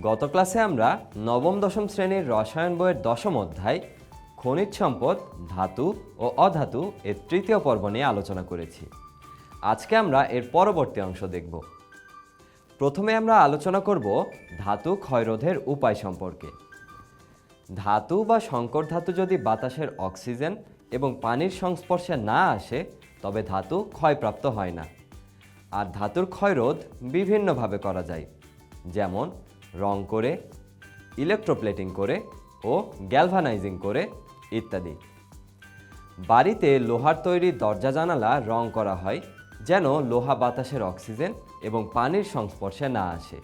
গত ক্লাসে আমরা নবম, দশম শ্রেণির রসায়ন বইয়ের দশম অধ্যায়, খনিজ সম্পদ, ধাতু ও অধাতু এর তৃতীয় পর্ব নিয়ে আলোচনা করেছি। আজকে আমরা এর পরবর্তী অংশ দেখব। প্রথমে আমরা আলোচনা করব ধাতু ক্ষয়রোধের উপায় সম্পর্কে। ধাতু বা সংকর ধাতু যদি বাতাসের অক্সিজেন এবং পানির সংস্পর্শে না আসে, তবে ধাতু ক্ষয়প্রাপ্ত হয় না। আর ধাতুর ক্ষয়রোধ বিভিন্নভাবে করা যায়। যেমন রং করে ইলেকট্রোপ্লেটিং করে ও গ্যালভানাইজিং করে ইত্যাদি। বাড়িতে লোহার তৈরি দরজা জানালা রং করা হয় যেন লোহা বাতাসের অক্সিজেন এবং পানির সংস্পর্শে না আসে।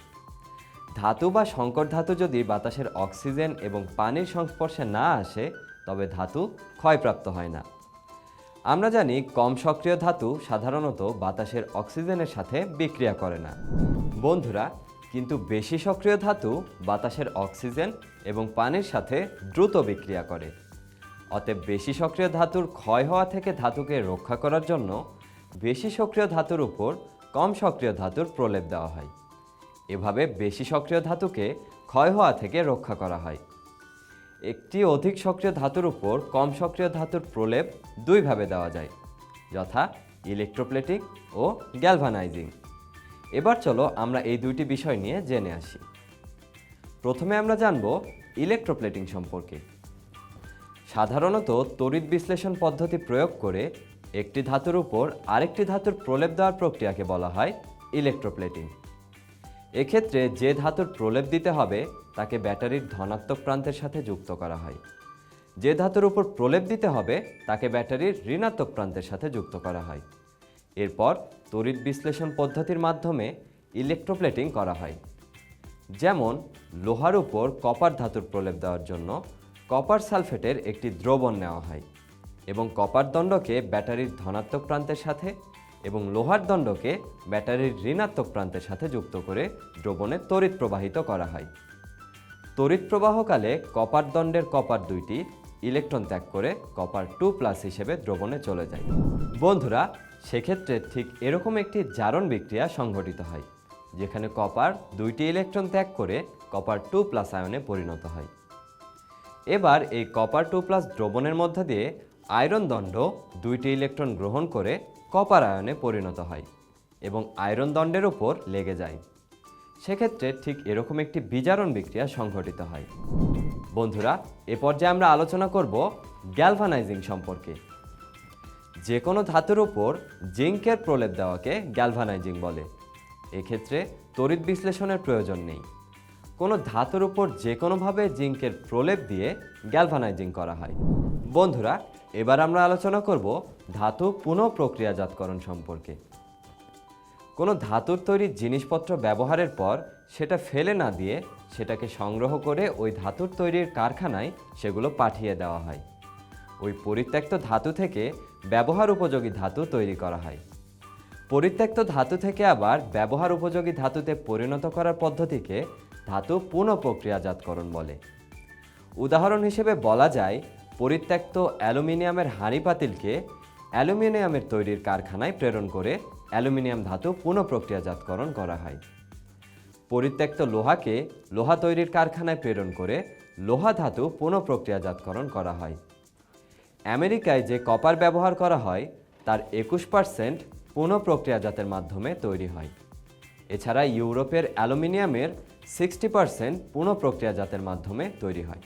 ধাতু বা সংকর ধাতু যদি বাতাসের অক্সিজেন এবং পানির সংস্পর্শে না আসে, তবে ধাতু ক্ষয়প্রাপ্ত হয় না। আমরা জানি কম সক্রিয় ধাতু সাধারণত বাতাসের অক্সিজেনের সাথে বিক্রিয়া করে না। বন্ধুরা কিন্তু বেশি সক্রিয় ধাতু বাতাসের অক্সিজেন এবং পানির সাথে দ্রুত বিক্রিয়া করে। অতএব বেশি সক্রিয় ধাতুর ক্ষয় হওয়া থেকে ধাতুকে রক্ষা করার জন্য বেশি সক্রিয় ধাতুর উপর কম সক্রিয় ধাতুর প্রলেপ দেওয়া হয়। এভাবে বেশি সক্রিয় ধাতুকে ক্ষয় হওয়া থেকে রক্ষা করা হয়। একটি অধিক সক্রিয় ধাতুর উপর কম সক্রিয় ধাতুর প্রলেপ দুইভাবে দেওয়া যায়, যথা ইলেকট্রোপ্লেটিং ও গ্যালভানাইজিং। এবার চলো আমরা এই দুইটি বিষয় নিয়ে জেনে আসি। প্রথমে আমরা জানব ইলেকট্রোপ্লেটিং সম্পর্কে। সাধারণত তড়িৎ বিশ্লেষণ পদ্ধতি প্রয়োগ করে একটি ধাতুর উপর আরেকটি ধাতুর প্রলেপ দেওয়ার প্রক্রিয়াকে বলা হয় ইলেকট্রোপ্লেটিং এক্ষেত্রে যে ধাতুর প্রলেপ দিতে হবে, তাকে ব্যাটারির ধনাত্মক প্রান্তের সাথে যুক্ত করা হয়। যে ধাতুর উপর প্রলেপ দিতে হবে, তাকে ব্যাটারির ঋণাত্মক প্রান্তের সাথে যুক্ত করা হয়। এরপর তড়িৎ বিশ্লেষণ পদ্ধতির মাধ্যমে ইলেকট্রোপ্লেটিং করা হয়। যেমন, লোহার উপর কপার ধাতুর প্রলেপ দেওয়ার জন্য কপার সালফেটের একটি দ্রবণ নেওয়া হয় এবং কপার দণ্ডকে ব্যাটারির ধনাত্মক প্রান্তের সাথে এবং লোহার দণ্ডকে ব্যাটারির ঋণাত্মক প্রান্তের সাথে যুক্ত করে দ্রবণে তড়িৎ প্রবাহিত করা হয়। তড়িৎ প্রবাহকালে কপার দণ্ডের কপার দুইটি ইলেকট্রন ত্যাগ করে কপার টু প্লাস হিসেবে দ্রবণে চলে যায়। বন্ধুরা সেক্ষেত্রে ঠিক এরকম একটি জারণ বিক্রিয়া সংঘটিত হয়, যেখানে কপার দুইটি ইলেকট্রন ত্যাগ করে কপার টু প্লাস আয়নে পরিণত হয়। এবার এই কপার টু প্লাস দ্রবণের মধ্য দিয়ে আয়রন দণ্ড দুইটি ইলেকট্রন গ্রহণ করে কপার আয়নে পরিণত হয় এবং আয়রন দণ্ডের উপর লেগে যায়। সেক্ষেত্রে ঠিক এরকম একটি বিজারণ বিক্রিয়া সংঘটিত হয়। বন্ধুরা, এ পর্যায়ে আমরা আলোচনা করব গ্যালভানাইজিং সম্পর্কে। যে কোনো ধাতুর উপর জিঙ্কের প্রলেপ দেওয়াকে গ্যালভানাইজিং বলে। এক্ষেত্রে তড়িৎ বিশ্লেষণের প্রয়োজন নেই। কোনো ধাতুর উপর যে কোনোভাবে জিঙ্কের প্রলেপ দিয়ে গ্যালভানাইজিং করা হয়। বন্ধুরা, এবার আমরা আলোচনা করব ধাতু পুনঃ প্রক্রিয়াজাতকরণ সম্পর্কে। কোনো ধাতুর তৈরি জিনিসপত্র ব্যবহারের পর সেটা ফেলে না দিয়ে সেটাকে সংগ্রহ করে ওই ধাতুর তৈরির কারখানায় সেগুলো পাঠিয়ে দেওয়া হয়। ওই পরিত্যক্ত ধাতু থেকে ব্যবহার উপযোগী ধাতু তৈরি করা হয়। পরিত্যক্ত ধাতু থেকে আবার ব্যবহার উপযোগী ধাতুতে পরিণত করার পদ্ধতিকে ধাতু পুনঃপ্রক্রিয়াজাতকরণ বলে। উদাহরণ হিসেবে বলা যায়, পরিত্যক্ত অ্যালুমিনিয়ামের হাঁড়ি পাতিলকে অ্যালুমিনিয়ামের তৈরির কারখানায় প্রেরণ করে অ্যালুমিনিয়াম ধাতু পুনঃপ্রক্রিয়াজাতকরণ করা হয়। পরিত্যক্ত লোহাকে লোহা তৈরির কারখানায় প্রেরণ করে লোহা ধাতু পুনঃপ্রক্রিয়াজাতকরণ করা হয়। আমেরিকায় যে কপার ব্যবহার করা হয়, তার একুশ পার্সেন্ট পুনঃপ্রক্রিয়াজাতের মাধ্যমে তৈরি হয়। এছাড়া ইউরোপের অ্যালুমিনিয়ামের সিক্সটি পার্সেন্ট পুনঃপ্রক্রিয়াজাতের মাধ্যমে তৈরি হয়।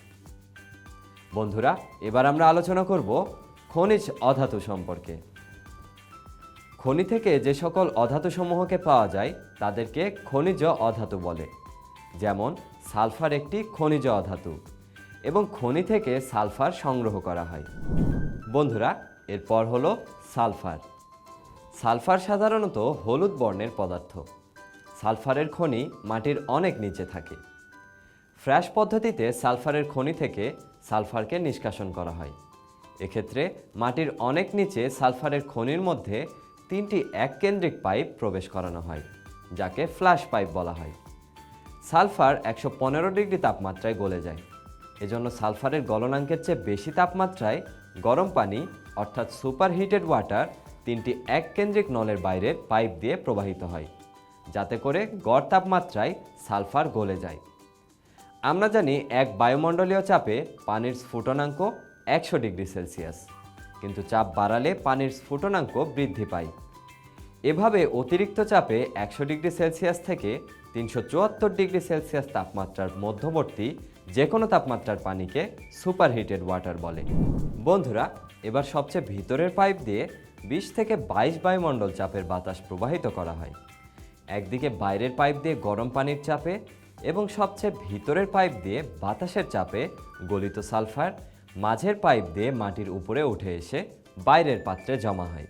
বন্ধুরা, এবার আমরা আলোচনা করব খনিজ অধাতু সম্পর্কে। খনি থেকে যে সকল অধাতুসমূহকে পাওয়া যায়, তাদেরকে খনিজ অধাতু বলে। যেমন, সালফার একটি খনিজ অধাতু। এবং খনি থেকে সালফার সংগ্রহ করা হয়। বন্ধুরা, এরপর হলো সালফার। সালফার সাধারণত হলুদ বর্ণের পদার্থ। সালফারের খনি মাটির অনেক নিচে থাকে। ফ্র্যাশ পদ্ধতিতে সালফারের খনি থেকে সালফারকে নিষ্কাশন করা হয়। এক্ষেত্রে মাটির অনেক নিচে সালফারের খনির মধ্যে তিনটি এককেন্দ্রিক পাইপ প্রবেশ করানো হয়, যাকে ফ্ল্যাশ পাইপ বলা হয়। সালফার একশো পনেরো ডিগ্রি তাপমাত্রায় গলে যায়। এজন্য সালফারের গলনাঙ্কের চেয়ে বেশি তাপমাত্রায় গরম পানি, অর্থাৎ সুপার হিটেড ওয়াটার, তিনটি এককেন্দ্রিক নলের বাইরের পাইপ দিয়ে প্রবাহিত হয়, যাতে করে গড় তাপমাত্রায় সালফার গলে যায়। আমরা জানি এক বায়ুমণ্ডলীয় চাপে পানির স্ফুটনাঙ্ক একশো ডিগ্রি সেলসিয়াস, কিন্তু চাপ বাড়ালে পানির স্ফুটনাঙ্ক বৃদ্ধি পায়। এভাবে অতিরিক্ত চাপে একশো ডিগ্রি সেলসিয়াস থেকে তিনশো চুয়াত্তর ডিগ্রি সেলসিয়াস তাপমাত্রার মধ্যবর্তী যে কোনো তাপমাত্রার পানিকে সুপারহিটেড ওয়াটার বলে। বন্ধুরা, এবার সবচেয়ে ভিতরের পাইপ দিয়ে বিশ থেকে বাইশ বায়ুমণ্ডল চাপের বাতাস প্রবাহিত করা হয়। একদিকে বাইরের পাইপ দিয়ে গরম পানির চাপে এবং সবচেয়ে ভিতরের পাইপ দিয়ে বাতাসের চাপে গলিত সালফার, মাঝের পাইপ দিয়ে মাটির উপরে উঠে এসে বাইরের পাত্রে জমা হয়।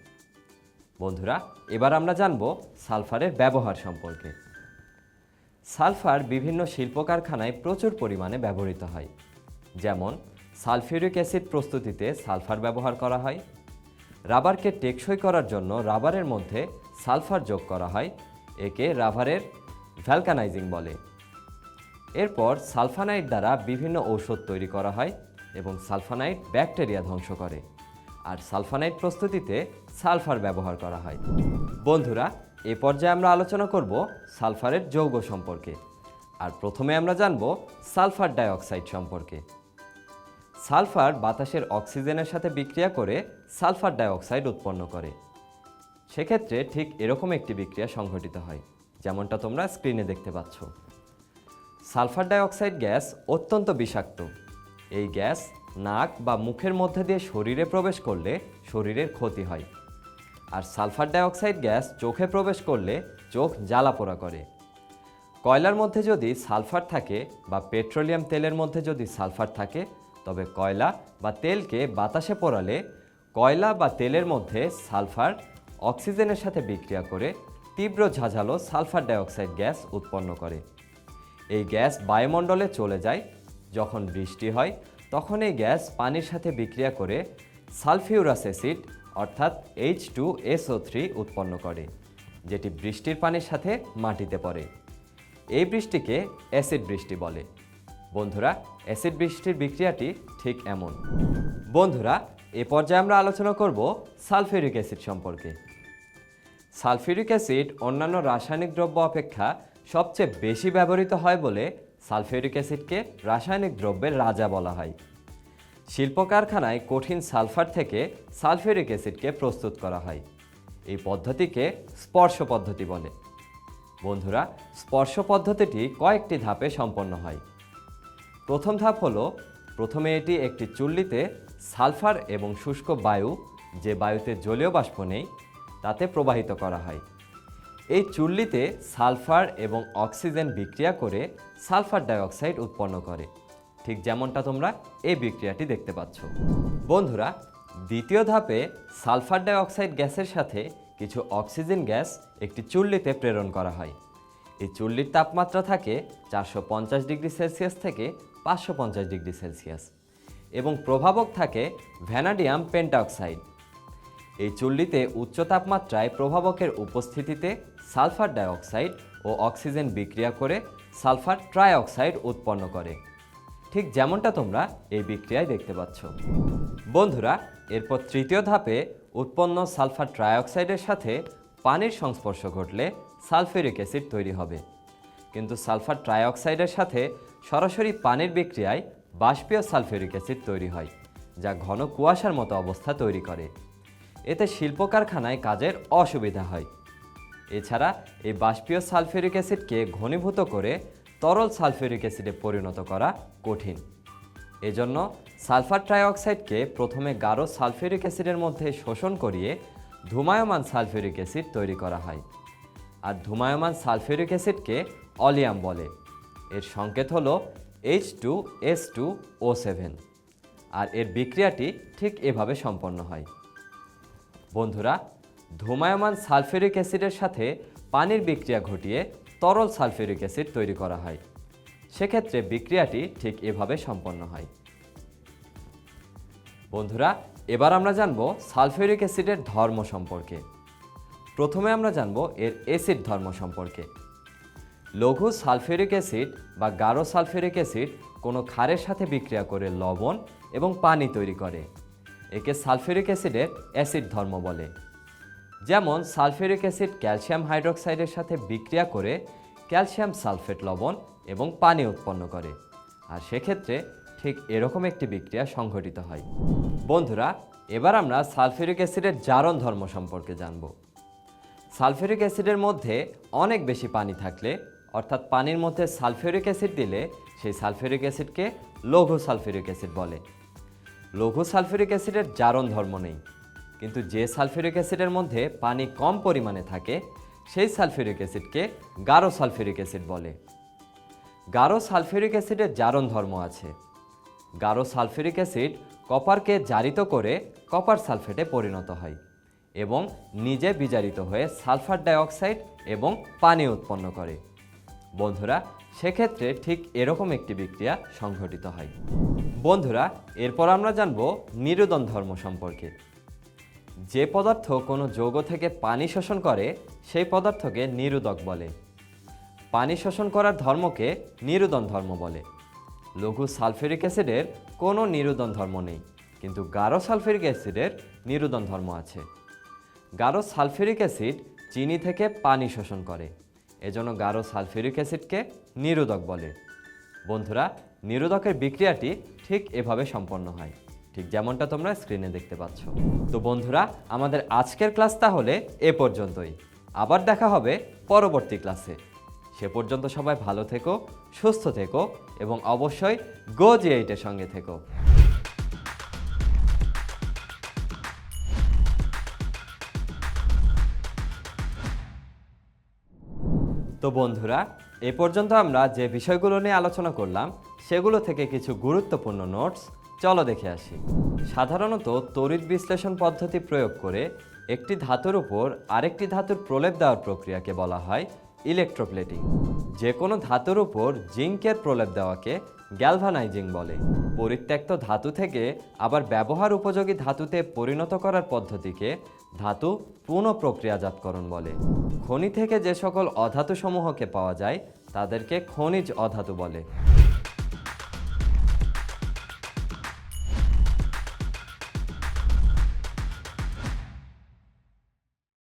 বন্ধুরা, এবার আমরা জানব সালফারের ব্যবহার সম্পর্কে। সালফার বিভিন্ন শিল্প কারখানায় প্রচুর পরিমাণে ব্যবহৃত হয়। যেমন, সালফিউরিক অ্যাসিড প্রস্তুতিতে সালফার ব্যবহার করা হয়। রাবারকে টেকসই করার জন্য রাবারের মধ্যে সালফার যোগ করা হয়, একে রাবারের ভ্যালকানাইজিং বলে। এরপর সালফানাইট দ্বারা বিভিন্ন ঔষধ তৈরি করা হয় এবং সালফানাইট ব্যাকটেরিয়া ধ্বংস করে। আর সালফানাইট প্রস্তুতিতে সালফার ব্যবহার করা হয়। বন্ধুরা এ পর্যায়ে আমরা আলোচনা করব সালফারের যৌগ সম্পর্কে। আর প্রথমে আমরা জানব সালফার ডাইঅক্সাইড সম্পর্কে। সালফার বাতাসের অক্সিজেনের সাথে বিক্রিয়া করে সালফার ডাইঅক্সাইড উৎপন্ন করে। সেক্ষেত্রে ঠিক এরকম একটি বিক্রিয়া সংঘটিত হয়, যেমনটা তোমরা স্ক্রিনে দেখতে পাচ্ছ। সালফার ডাইঅক্সাইড গ্যাস অত্যন্ত বিষাক্ত। এই গ্যাস নাক বা মুখের মধ্যে দিয়ে শরীরে প্রবেশ করলে শরীরের ক্ষতি হয়। আর সালফার ডাইঅক্সাইড গ্যাস চোখে প্রবেশ করলে চোখ জ্বালা পোড়া করে। কয়লার মধ্যে যদি সালফার থাকে বা পেট্রোলিয়াম তেলের মধ্যে যদি সালফার থাকে, তবে কয়লা বা তেলকে বাতাসে পোড়ালে কয়লা বা তেলের মধ্যে সালফার অক্সিজেনের সাথে বিক্রিয়া করে তীব্র ঝাঁঝালো সালফার ডাইঅক্সাইড গ্যাস উৎপন্ন করে। এই গ্যাস বায়ুমণ্ডলে চলে যায়, যখন বৃষ্টি হয়, তখন এই গ্যাস পানির সাথে বিক্রিয়া করে সালফিউরাস অ্যাসিড অর্থাৎ এইচ টু এসও থ্রি উৎপন্ন করে, যেটি বৃষ্টির পানির সাথে মাটিতে পড়ে। এই বৃষ্টিকে অ্যাসিড বৃষ্টি বলে। বন্ধুরা, অ্যাসিড বৃষ্টির বিক্রিয়াটি ঠিক এমন। বন্ধুরা, এ পর্যায়ে আমরা আলোচনা করব সালফিউরিক অ্যাসিড সম্পর্কে। সালফিউরিক অ্যাসিড অন্যান্য রাসায়নিক দ্রব্য অপেক্ষা সবচেয়ে বেশি ব্যবহৃত হয় বলে সালফিউরিক অ্যাসিডকে রাসায়নিক দ্রব্যের রাজা বলা হয়। শিল্প কারখানায় কঠিন সালফার থেকে সালফিউরিক অ্যাসিডকে প্রস্তুত করা হয়। এই পদ্ধতিকে স্পর্শ পদ্ধতি বলে। বন্ধুরা, স্পর্শ পদ্ধতিটি কয়েকটি ধাপে সম্পন্ন হয়। প্রথম ধাপ হলো, প্রথমে এটি একটি চুল্লিতে সালফার এবং শুষ্ক বায়ু, যে বায়ুতে জলীয় বাষ্প নেই, তাতে প্রবাহিত করা হয়। এই চুল্লিতে সালফার এবং অক্সিজেন বিক্রিয়া করে সালফার ডাইঅক্সাইড উৎপন্ন করে। ঠিক যেমনটা তোমরা এই বিক্রিয়াটি দেখতে পাচ্ছ। বন্ধুরা, দ্বিতীয় ধাপে সালফার ডাইঅক্সাইড গ্যাসের সাথে কিছু অক্সিজেন গ্যাস একটি চুল্লিতে প্রেরণ করা হয়। এই চুল্লির তাপমাত্রা থাকে চারশো পঞ্চাশ ডিগ্রি সেলসিয়াস থেকে পাঁচশো পঞ্চাশ ডিগ্রি সেলসিয়াস এবং প্রভাবক থাকে ভ্যানাডিয়াম পেন্টাঅক্সাইড এই চুল্লিতে উচ্চ তাপমাত্রায় প্রভাবকের উপস্থিতিতে সালফার ডাইঅক্সাইড ও অক্সিজেন বিক্রিয়া করে সালফার ট্রাইঅক্সাইড উৎপন্ন করে। ঠিক যেমনটা তোমরা এই বিক্রিয়ায় দেখতে পাচ্ছ। বন্ধুরা, এরপর তৃতীয় ধাপে উৎপন্ন সালফার ট্রাইঅক্সাইডের সাথে পানির সংস্পর্শ ঘটলে সালফিউরিক অ্যাসিড তৈরি হবে। কিন্তু সালফার ট্রাইঅক্সাইডের সাথে সরাসরি পানির বিক্রিয়ায় বাষ্পীয় সালফিউরিক অ্যাসিড তৈরি হয়, যা ঘন কুয়াশার মতো অবস্থা তৈরি করে। এতে শিল্প কারখানায় কাজের অসুবিধা হয়। এছাড়া এই বাষ্পীয় সালফিউরিক অ্যাসিডকে ঘনীভূত করে তরল সালফিউরিক অ্যাসিডে পরিণত করা কঠিন। এজন্য সালফার ট্রাইঅক্সাইডকে প্রথমে গাঢ় সালফিউরিক অ্যাসিডের মধ্যে শোষণ করিয়ে ধুমায়মান সালফিউরিক অ্যাসিড তৈরি করা হয়। আর ধুমায়মান সালফিউরিক অ্যাসিডকে অলিয়াম বলে। এর সংকেত হলো H two S two O seven আর এর বিক্রিয়াটি ঠিক এভাবে সম্পন্ন হয়। বন্ধুরা, ধুমায়মান সালফিউরিক অ্যাসিডের সাথে পানির বিক্রিয়া ঘটিয়ে তরল সালফিউরিক অ্যাসিড তৈরি করা হয়। সেক্ষেত্রে বিক্রিয়াটি ঠিক এভাবে সম্পন্ন হয়। বন্ধুরা, এবার আমরা জানব সালফিউরিক অ্যাসিডের ধর্ম সম্পর্কে। প্রথমে আমরা জানব এর অ্যাসিড ধর্ম সম্পর্কে। লঘু সালফিউরিক অ্যাসিড বা গাঢ় সালফিউরিক অ্যাসিড কোনো ক্ষারের সাথে বিক্রিয়া করে লবণ এবং পানি তৈরি করে। একে সালফিউরিক অ্যাসিডের অ্যাসিড ধর্ম বলে। যেমন সালফেরিক অ্যাসিড ক্যালসিয়াম হাইড্রোক্সাইডের সাথে বিক্রিয়া করে ক্যালসিয়াম সালফেট লবণ এবং পানি উৎপন্ন করে। আর সেক্ষেত্রে ঠিক এরকম একটি বিক্রিয়া সংঘটিত হয়। বন্ধুরা, এবার আমরা সালফেরিক অ্যাসিডের জারণ ধর্ম সম্পর্কে জানব। সালফেরিক অ্যাসিডের মধ্যে অনেক বেশি পানি থাকলে, অর্থাৎ পানির মধ্যে সালফেরিক অ্যাসিড দিলে সেই সালফেরিক অ্যাসিডকে লঘু সালফেরিক অ্যাসিড বলে। লঘু সালফেরিক অ্যাসিডের জারণ ধর্ম নেই। কিন্তু যে সালফিউরিক অ্যাসিডের মধ্যে পানি কম পরিমাণে থাকে, সেই সালফিউরিক অ্যাসিডকে গাঢ় সালফিউরিক অ্যাসিড বলে। গাঢ় সালফিউরিক অ্যাসিডের জারণ ধর্ম আছে। গাঢ় সালফিউরিক অ্যাসিড কপারকে জারিত করে কপার সালফেটে পরিণত হয় এবং নিজে বিজারিত হয়ে সালফার ডাইঅক্সাইড এবং পানি উৎপন্ন করে। বন্ধুরা, সেক্ষেত্রে ঠিক এরকম একটি বিক্রিয়া সংঘটিত হয়। বন্ধুরা, এরপর আমরা জানব নিরোদন ধর্ম সম্পর্কে। যে পদার্থ কোনো যৌগ থেকে পানি শোষণ করে, সেই পদার্থকে নিরোধক বলে। পানি শোষণ করার ধর্মকে নিরোদন ধর্ম বলে। লঘু সালফিউরিক অ্যাসিডের কোনো নিরোদন ধর্ম নেই, কিন্তু গাঢ় সালফিউরিক অ্যাসিডের নিরোদন ধর্ম আছে। গাঢ় সালফিউরিক অ্যাসিড চিনি থেকে পানি শোষণ করে, এজন্য গাঢ় সালফিউরিক অ্যাসিডকে নিরোধক বলে। বন্ধুরা নিরোধকের বিক্রিয়াটি ঠিক এভাবে সম্পন্ন হয়। ঠিক যেমনটা তোমরা স্ক্রিনে দেখতে পাচ্ছ। তো বন্ধুরা, আমাদের আজকের ক্লাস তাহলে এ পর্যন্তই। আবার দেখা হবে পরবর্তী ক্লাসে সে পর্যন্ত সবাই ভালো থেকো, সুস্থ থেকো এবং অবশ্যই গো জি এইটের সঙ্গে থেকো। তো বন্ধুরা, এ পর্যন্ত আমরা যে বিষয়গুলো নিয়ে আলোচনা করলাম, সেগুলো থেকে কিছু গুরুত্বপূর্ণ নোটস চলো দেখে আসি। সাধারণত তড়িৎ বিশ্লেষণ পদ্ধতি প্রয়োগ করে একটি ধাতুর উপর আরেকটি ধাতুর প্রলেপ দেওয়ার প্রক্রিয়াকে বলা হয় ইলেকট্রোপ্লেটিং যে কোনো ধাতুর উপর জিঙ্কের প্রলেপ দেওয়াকে গ্যালভানাইজিং বলে। পরিত্যক্ত ধাতু থেকে আবার ব্যবহার উপযোগী ধাতুতে পরিণত করার পদ্ধতিকে ধাতু পুনঃপ্রক্রিয়াজাতকরণ বলে। খনি থেকে যে সকল অধাতুসমূহকে পাওয়া যায়, তাদেরকে খনিজ অধাতু বলে।